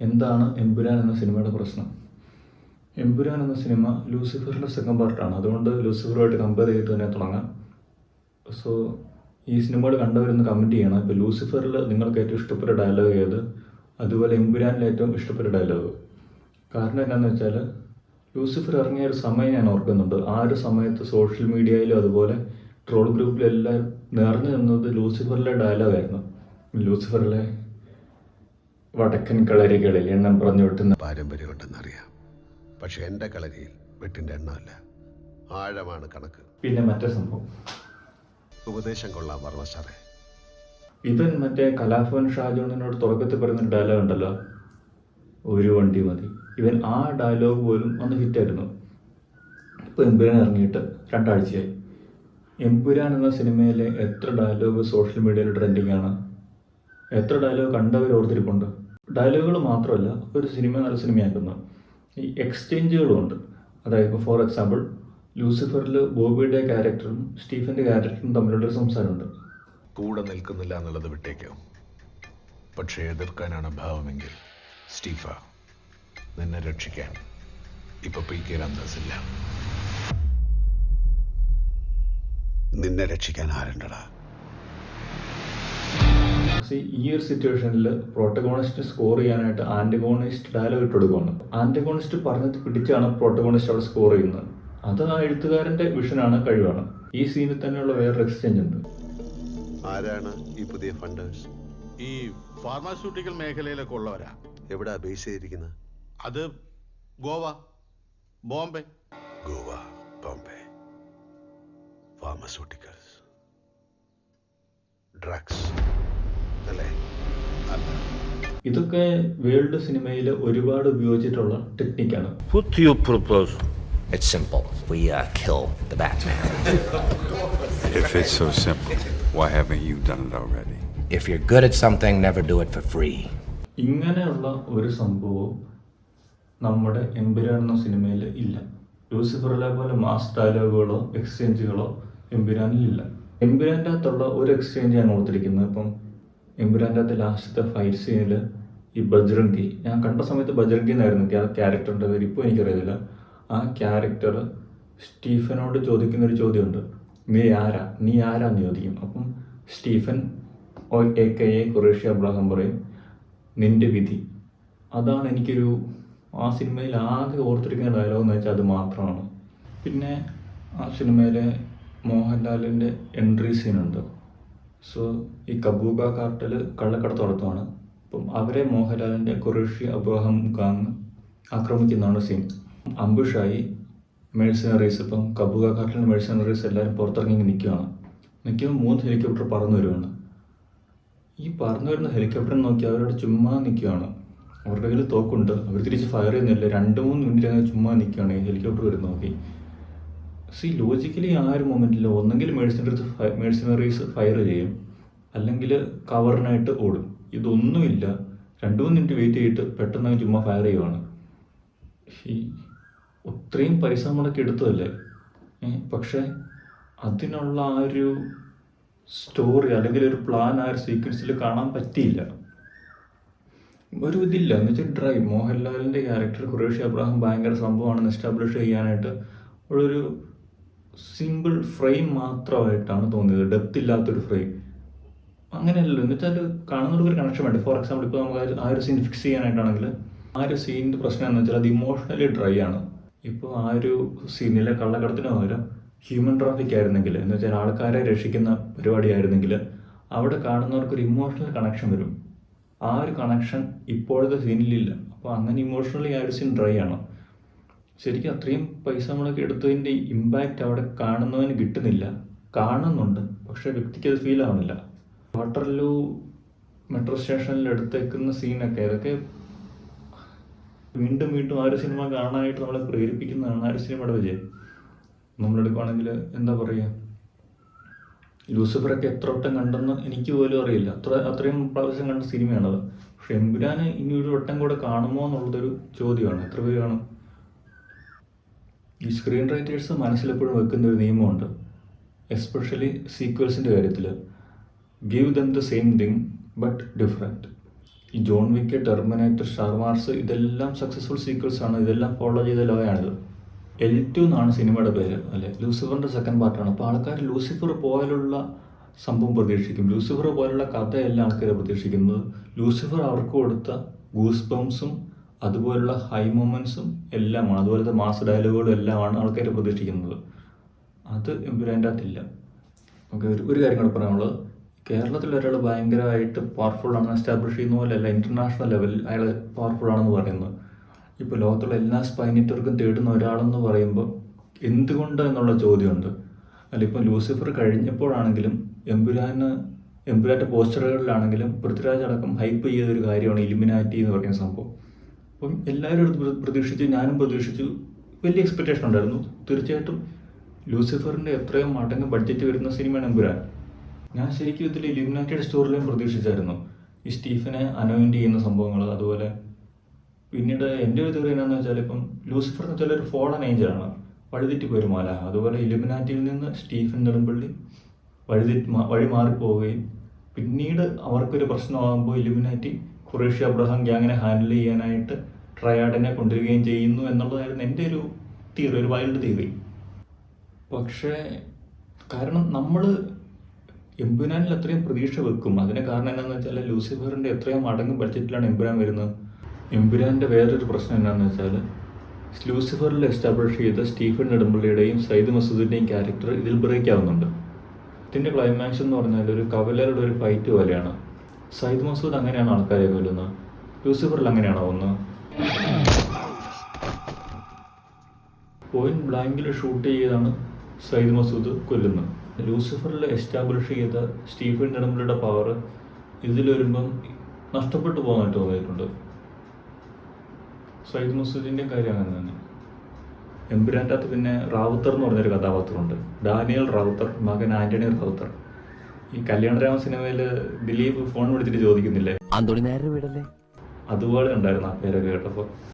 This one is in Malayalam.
എന്താണ് എമ്പുരാൻ എന്ന സിനിമയുടെ പ്രശ്നം? എമ്പുരാൻ എന്ന സിനിമ ലൂസിഫറിന്റെ സെക്കൻഡ് പാർട്ടാണ് അതുകൊണ്ട് ലൂസിഫറുമായിട്ട് കമ്പയർ ചെയ്തിട്ട് തന്നെ തുടങ്ങാം. സോ ഈ സിനിമകൾ കണ്ടവരൊന്ന് കമന്റ് ചെയ്യണം. ഇപ്പോൾ ലൂസിഫറിൽ നിങ്ങൾക്ക് ഏറ്റവും ഇഷ്ടപ്പെട്ട ഡയലോഗ് ഏത്? അതുപോലെ എമ്പുരാനിൽ ഏറ്റവും ഇഷ്ടപ്പെട്ട ഡയലോഗ് കാരണം എന്താണെന്ന് വെച്ചാൽ ലൂസിഫർ ഇറങ്ങിയ ഒരു സമയം ഞാൻ ഓർക്കുന്നുണ്ട്. ആ ഒരു സമയത്ത് സോഷ്യൽ മീഡിയയിലും അതുപോലെ ട്രോൾ ഗ്രൂപ്പിലും എല്ലാം നിറഞ്ഞു നിന്നത് ലൂസിഫറിലെ ഡയലോഗായിരുന്നു ലൂസിഫറിലെ വടക്കൻ കളരികളിൽ എണ്ണം പറഞ്ഞു വിട്ടുന്ന പാരമ്പര്യമുണ്ടെന്നറിയാം. പക്ഷെ എന്റെ കളരിയിൽ വെട്ടിന്റെ എണ്ണമല്ല. ആഴമാണ് കണക്ക്. പിന്നെ മറ്റേ സംഭവം. ഉപദേശം കൊള്ളാം വർമ്മ സാറേ. ഇവൻ മറ്റേ കലാഭവൻ ഷാജോണിനോട് തുടക്കത്തിൽ പറയുന്ന ഡയലോഗ് ഉണ്ടല്ലോ. ഒരു വണ്ടി മതി. ഇവൻ ആ ഡയലോഗ് പോലും ഒന്ന് ഹിറ്റായിരുന്നു ഇപ്പോൾ എമ്പുരാൻ ഇറങ്ങിയിട്ട് രണ്ടാഴ്ചയായി. എമ്പുരാൻ എന്ന സിനിമയിലെ എത്ര ഡയലോഗ് സോഷ്യൽ മീഡിയയിൽ ട്രെൻഡിങ് ആണ്? എത്ര ഡയലോഗ് കണ്ടവർ ഓർത്തിരിപ്പുണ്ട്? ഡയലോഗുകൾ മാത്രമല്ല ഒരു സിനിമ നല്ല സിനിമയാക്കുന്നു ഈ എക്സ്ചേഞ്ചുകളും ഉണ്ട്. അതായത് ഇപ്പോൾ ഫോർ എക്സാമ്പിൾ ലൂസിഫറിൽ ബോബിയുടെ ക്യാരക്ടറും സ്റ്റീഫന്റെ ക്യാരക്ടറും തമ്മിലുള്ളൊരു സംസാരമുണ്ട്. കൂടെ നിൽക്കുന്നില്ല എന്നുള്ളത് വിട്ടേക്കോ. പക്ഷേ എതിർക്കാനാണ് ഭാവമെങ്കിൽ സ്റ്റീഫ നിന്നെ രക്ഷിക്കാൻ ഇപ്പൊ പി കെ രാംദാസില്ല നിന്നെ രക്ഷിക്കാൻ ആരുണ്ടടാ? പക്ഷേ ഈ ഒരു സിറ്റുവേഷനിൽ പ്രോട്ടഗോണിസ്റ്റ് സ്കോർ ചെയ്യാനായിട്ട് ആന്റഗോണിസ്റ്റ് ഡയലോഗ് ഇട്ട് കൊടുക്കുകയാണ്. ആന്റഗോണിസ്റ്റ് പറഞ്ഞത് പിടിച്ചാണ് പ്രോട്ടഗോണിസ്റ്റ് അവിടെ സ്കോർ ചെയ്യുന്നത്. അത് ആ എഴുത്തുകാരന്റെ വിഷനാണ് കഴിവാണ്. ഈ സീനിൽ തന്നെയുള്ള വേറൊരു എക്സ്ചേഞ്ച് ഉണ്ട്. ആരാണ് ഈ പുതിയ ഫണ്ടേഴ്സ് ഈ ഫാർമാസ്യൂട്ടിക്കൽ മേഖലയിലൊക്കെ ഉള്ളവരാ. എവിടാ ബേസ് ചെയ്തിരിക്കുന്നത് അത് ഗോവ ബോംബെ. ഗോവ ബോംബെ. ഫാർമസ്യൂട്ടിക്കൽസ് ഡ്രഗ്സ് ഇതൊക്കെ വേൾഡ് സിനിമയിൽ ഒരുപാട് ഉപയോഗിച്ചിട്ടുള്ള ടെക്നിക്കാണ് What do you propose? It's simple. We uh, kill the Batman. If it's so simple, why haven't you done it already? If you're good at something, never do it for free. ഇങ്ങനെയുള്ള ഒരു സംഭവം നമ്മുടെ എമ്പുരാൻ എന്ന സിനിമയിൽ ഇല്ല ലൂസിഫറിലെ പോലെ മാസ് ഡയലോഗുകളോ എക്സ്ചേഞ്ചുകളോ എംപിരാനിൽ ഇല്ല എമ്പുരാന്റെ അകത്തുള്ള ഒരു എക്സ്ചേഞ്ച് ഞാൻ ഓർത്തിരിക്കുന്നത് ഇപ്പം എമ്പുരാന്റെ അകത്ത് ലാസ്റ്റത്തെ ഫൈറ്റ് സീനിൽ ഈ ബജ്രംഗി ഞാൻ കണ്ട സമയത്ത് ബജ്രംഗി എന്നായിരുന്നു ആ ക്യാരക്ടറിന്റെ പേര് ഇപ്പോൾ എനിക്കറിയില്ല ആ ക്യാരക്ടർ സ്റ്റീഫനോട് ചോദിക്കുന്ന ഒരു ചോദ്യമുണ്ട്. നീ ആരാ? നീ ആരാന്ന് ചോദിക്കും. അപ്പം Stephen A K A Qureshi Abraham പറയും നിന്റെ വിധി. അതാണ് എനിക്കൊരു ആ സിനിമയിൽ ആകെ ഓർത്തിരിക്കുന്ന ഡയലോഗ് എന്ന് വെച്ചാൽ അത് മാത്രമാണ്. പിന്നെ ആ സിനിമയിലെ മോഹൻലാലിന്റെ എൻട്രി സീനുണ്ട് സോ ഈ കബൂബ കാർട്ടൽ കള്ളക്കടത്ത് നടത്തുവാണ്. അപ്പം അവരെ മോഹൻലാലിന്റെ ഖുറേഷി അബ്രഹാം ഗാങ് ആക്രമിക്കുന്നതാണ് സീൻ അംബുഷായി മെഴ്സനറീസ് ഇപ്പം കബൂബ കാർട്ടലിന്റെ മെഴ്സനറീസ് എല്ലാവരും പുറത്തിറങ്ങി നിൽക്കുകയാണ് നിൽക്കുമ്പോൾ മൂന്ന് ഹെലികോപ്റ്റർ പറന്നു വരുവാണ്. ഈ പറന്നു വരുന്ന ഹെലികോപ്റ്റർ നോക്കി അവരോട് ചുമ്മാ നിൽക്കുകയാണ് അവരുടെ കയ്യിൽ തോക്കുണ്ട്. അവർ തിരിച്ച് ഫയർ ചെയ്യുന്നില്ല. രണ്ട് മൂന്ന് മിനിറ്റ് അങ്ങനെ ചുമ്മാ നിൽക്കുകയാണ് ഈ ഹെലികോപ്റ്റർ വരുന്ന നോക്കി. സി ലോജിക്കലി ആ ഒരു മൊമെന്റിൽ ഒന്നെങ്കിൽ മേഴ്സിനറീസ് മേഴ്സിനറീസ് ഫയർ ചെയ്യും. അല്ലെങ്കിൽ കവറിനായിട്ട് ഓടും. ഇതൊന്നുമില്ല. രണ്ടു മൂന്ന് മിനിറ്റ് വെയിറ്റ് ചെയ്തിട്ട് പെട്ടെന്ന് ചുമ്മാ ഫയർ ചെയ്യുവാണ്. ഈ ഒത്രയും പൈസ മുടക്കി എടുത്തതല്ലേ? പക്ഷേ അതിനുള്ള ആ ഒരു സ്റ്റോറി അല്ലെങ്കിൽ ഒരു പ്ലാൻ ആ ഒരു സീക്വൻസിൽ കാണാൻ പറ്റിയില്ല. ഒരു ഇതില്ല. എന്ന് വെച്ചാൽ ഡ്രൈവ് മോഹൻലാലിന്റെ ക്യാരക്ടർ ഖുറേഷി അബ്രാഹിം ഭയങ്കര സംഭവമാണെന്ന് എസ്റ്റാബ്ലിഷ് ചെയ്യാനായിട്ട്. ഉള്ളൊരു സിമ്പിൾ ഫ്രെയിം മാത്രമായിട്ടാണ് തോന്നിയത്. ഡെപ്ത് ഇല്ലാത്തൊരു ഫ്രെയിം. അങ്ങനെയല്ലല്ലോ. എന്ന് വെച്ചാൽ കാണുന്നവർക്ക് ഒരു കണക്ഷൻ വേണ്ട? ഫോർ എക്സാമ്പിൾ ഇപ്പോൾ നമുക്ക് ആ ഒരു സീൻ ഫിക്സ് ചെയ്യാനായിട്ടാണെങ്കിൽ ആ ഒരു സീനിന്റെ പ്രശ്നം എന്ന് വെച്ചാൽ അത് ഇമോഷണലി ഡ്രൈ ആണ്. ഇപ്പോൾ ആ ഒരു സീനിലെ കള്ളക്കടത്തിന് പകരം ഹ്യൂമൻ ട്രാഫിക് ആയിരുന്നെങ്കിൽ എന്ന് വെച്ചാൽ ആൾക്കാരെ രക്ഷിക്കുന്ന പരിപാടിയായിരുന്നെങ്കിൽ അവിടെ കാണുന്നവർക്ക് ഒരു ഇമോഷണൽ കണക്ഷൻ വരും. ആ ഒരു കണക്ഷൻ ഇപ്പോഴത്തെ സീനിലില്ല അപ്പോൾ അങ്ങനെ ഇമോഷണലി ആ ഒരു സീൻ ഡ്രൈ ആണ്. ശരിക്കും അത്രയും പൈസ നമ്മളൊക്കെ എടുത്തതിന്റെ ഇമ്പാക്റ്റ് അവിടെ കാണുന്നവന് കിട്ടുന്നില്ല. കാണുന്നുണ്ട് പക്ഷേ വ്യക്തിക്ക് അത് ഫീൽ ആവുന്നില്ല. വാട്ടർലൂ മെട്രോ സ്റ്റേഷനിൽ എടുത്തേക്കുന്ന സീനൊക്കെ ഇതൊക്കെ വീണ്ടും വീണ്ടും ആ ഒരു സിനിമ കാണാനായിട്ട് നമ്മളെ പ്രേരിപ്പിക്കുന്നതാണ് ആ ഒരു സിനിമയുടെ വിജയം. നമ്മളെടുക്കുകയാണെങ്കിൽ എന്താ പറയുക ലൂസിഫറൊക്കെ എത്ര വട്ടം കണ്ടെന്ന് എനിക്ക് പോലും അറിയില്ല. അത്ര അത്രയും പ്രാവശ്യം കണ്ട സിനിമയാണത് പക്ഷെ എമ്പുരാന് ഇനി ഒരു വട്ടം കൂടെ കാണുമോ എന്നുള്ളതൊരു ചോദ്യമാണ്. എത്ര പേര് കാണും? ഈ സ്ക്രീൻ റൈറ്റേഴ്സ് മനസ്സിലെപ്പോഴും വെക്കുന്ന ഒരു നിയമമുണ്ട്. എസ്പെഷ്യലി സീക്വൽസിന്റെ കാര്യത്തിൽ give them the same thing but different ഈ ജോൺ വിക്ക് ടെർമിനേറ്റർ വാർസ് ഇതെല്ലാം സക്സസ്ഫുൾ സീക്വൽസ് ആണ്. ഇതെല്ലാം ഫോളോ ചെയ്ത ലോയാണിത്. എൽ ടു എന്നാണ് സിനിമയുടെ പേര് അല്ലെ? ലൂസിഫറിന്റെ സെക്കൻഡ് പാർട്ടാണ് അപ്പോൾ ആൾക്കാർ ലൂസിഫർ പോലുള്ള സംഭവം പ്രതീക്ഷിക്കും. ലൂസിഫർ പോലുള്ള കഥയല്ല ആൾക്കാർ പ്രതീക്ഷിക്കുന്നത്. ലൂസിഫർ അവർക്ക് കൊടുത്ത ഗൂസ് ബംസും അതുപോലുള്ള ഹൈ മൊമെൻസും എല്ലാമാണ്. അതുപോലത്തെ മാസ് ഡയലോഗുകളും എല്ലാമാണ് ആൾക്കാർ പ്രതീക്ഷിക്കുന്നത്. അത് എമ്പുരാന്റെ അകത്തില്ല. നമുക്ക് ഒരു ഒരു കാര്യം കൂടെ പറയാനുള്ളത്. കേരളത്തിൽ ഒരാൾ ഭയങ്കരമായിട്ട് പവർഫുൾ ആണ് എസ്റ്റാബ്ലിഷ് ചെയ്യുന്ന പോലെയല്ല ഇന്റർനാഷണൽ ലെവലിൽ അയാൾ പവർഫുൾ ആണെന്ന് പറയുന്നത്. ഇപ്പോൾ ലോകത്തുള്ള എല്ലാ സ്പൈ നെറ്റ്വർക്കും തേടുന്ന ഒരാളെന്ന് പറയുമ്പോൾ എന്തുകൊണ്ട് എന്നുള്ള ചോദ്യമുണ്ട്. അല്ല ഇപ്പം ലൂസിഫർ കഴിഞ്ഞപ്പോഴാണെങ്കിലും എമ്പുരാന് എമ്പുരാന്റെ പോസ്റ്ററുകളിലാണെങ്കിലും പൃഥ്വിരാജ് അടക്കം ഹൈപ്പ് ചെയ്ത ഒരു കാര്യമാണ് ഇലിമിനാറ്റി എന്ന് പറയുന്ന സംഭവം. അപ്പം എല്ലാവരും പ്ര- പ്രതീക്ഷിച്ചു ഞാനും പ്രതീക്ഷിച്ചു. വലിയ എക്സ്പെക്റ്റേഷൻ ഉണ്ടായിരുന്നു. തീർച്ചയായിട്ടും ലൂസിഫറിന്റെ എത്രയും മടങ്ങ് ബഡ്ജറ്റ് വരുന്ന സിനിമയാണ് എമ്പുരാൻ. ഞാൻ ശരിക്കും ഇതിൽ ഇലിമിനേറ്റഡ് സ്റ്റോറിലും പ്രതീക്ഷിച്ചായിരുന്നു. ഈ സ്റ്റീഫനെ അനോയിന്റ് ചെയ്യുന്ന സംഭവങ്ങൾ അതുപോലെ പിന്നീട് എന്റെ ഒരു തെറി എന്നാന്ന് വെച്ചാൽ ഇപ്പം ലൂസിഫർ എന്ന് വെച്ചാൽ ഒരു ഫോളൻ ഏഞ്ചലാണ് വഴിതെറ്റി പോരുമാല മാല. അതുപോലെ ഇലുമിനാറ്റിയിൽ നിന്ന് സ്റ്റീഫൻ നെടുമ്പള്ളി വഴിതെറ്റി വഴി മാറിപ്പോവുകയും പിന്നീട് അവർക്കൊരു പ്രശ്നമാകുമ്പോൾ ഇലുമിനാറ്റി ഖുറേഷ്യ അബ്രഹാം ഗ്യാങ്ങിനെ ഹാൻഡിൽ ചെയ്യാനായിട്ട് ട്രയാഡിനെ കൊണ്ടുവരികയും ചെയ്യുന്നു എന്നുള്ളതായിരുന്നു എന്റെ ഒരു തിയറി ഒരു വൈൽഡ് തിയറി പക്ഷേ കാരണം നമ്മൾ എംപുരാനിൽ അത്രയും പ്രതീക്ഷ വെക്കും. അതിന് കാരണം എന്താണെന്ന് വെച്ചാൽ ലൂസിഫറിന്റെ എത്രയും മടങ്ങ് ബഡ്ജറ്റിലാണ് എംപുരാൻ വരുന്നത്. എംപുരാന്റെ വേറൊരു പ്രശ്നം എന്താണെന്ന് വെച്ചാൽ ലൂസിഫറിൽ എസ്റ്റാബ്ലിഷ് ചെയ്ത സ്റ്റീഫൻ നെടുമ്പള്ളിയുടെയും സയ്യിദ് മസൂദിന്റെയും ക്യാരക്ടർ ഇതിൽ ബ്രേക്ക് ആവുന്നുണ്ട്. ഇതിന്റെ ക്ലൈമാക്സ് എന്ന് പറഞ്ഞാൽ ഒരു കവലരുടെ ഒരു ഫൈറ്റ് പോലെയാണ്. സയ്യിദ് മസൂദ് അങ്ങനെയാണ് ആൾക്കാരെ കൊല്ലുന്നത്. ലൂസിഫറിൽ അങ്ങനെയാണോ ഒന്ന്? പോയിന്റ് ബ്ലാങ്കിൽ ഷൂട്ട് ചെയ്താണ് സയ്യിദ് മസൂദ് കൊല്ലുന്നത്. ലൂസിഫറിൽ എസ്റ്റാബ്ലിഷ് ചെയ്ത സ്റ്റീഫൻ നെടുമ്പള്ളിയുടെ പവർ ഇതിൽ വരുമ്പം നഷ്ടപ്പെട്ടു പോകുന്നതായിട്ട് തോന്നിയിട്ടുണ്ട്. സയ്യിദ് മസൂദിന്റെ കാര്യം അങ്ങനെ തന്നെ. എമ്പുരാന്റെ അകത്ത് പിന്നെ റാവുത്തർ എന്ന് പറഞ്ഞൊരു കഥാപാത്രമുണ്ട്. ഡാനിയൽ റാവുത്തർ മകൻ ആന്റണി റാവുത്തർ. ഈ കല്യാണരാമ സിനിമയിൽ ദിലീപ് ഫോൺ വിളിച്ചിട്ട് ചോദിക്കുന്നില്ലേ? നേരെ വിടല്ലേ? അതുപോലെ ഉണ്ടായിരുന്നു ആ പേരൊക്കെ കേട്ടപ്പോൾ